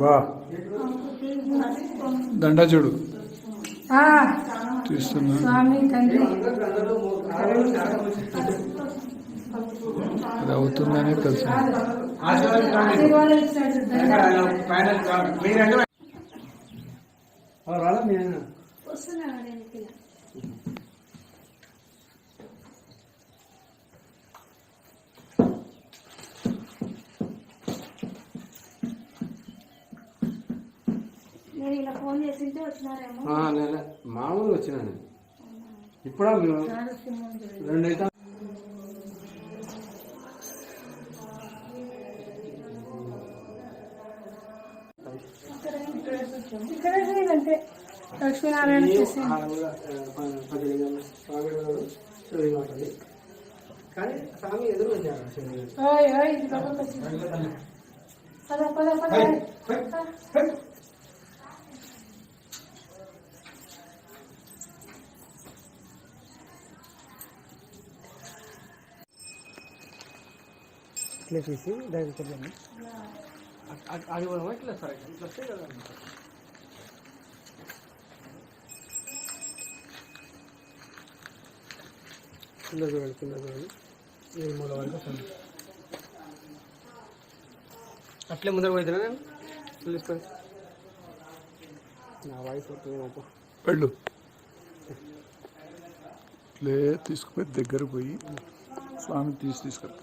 బా. దండ చూడు. ఆ, తీస్తున్నా. స్వామి తండ్రి. అది అవుతుందనే తెలుసు. నేను వచ్చినారేమో? మామూలుగా వచ్చినా నేను. ఇప్పుడా మేము రెండు అయితే. ఇక్కడే లేదంటే లక్ష్మీనారాయణ కానీ స్వామి ఎదురు వచ్చారు. పద పద పద. ఇట్లా తీసి డైరెక్ట్ వెళ్ళండి అది ఇట్లా సరే ఇట్లా వస్తే కదా. కింద చూడండి కింద చూడండి. ఈ మూల వరకు వస్తుంది. అట్లే ముందర పోయినా నేను నా వాయిస్ వస్తుంది వెళ్ళు. ఇట్లే తీసుకుపోయి దగ్గర పోయి స్వామి తీసి తీసుకెళ్తా.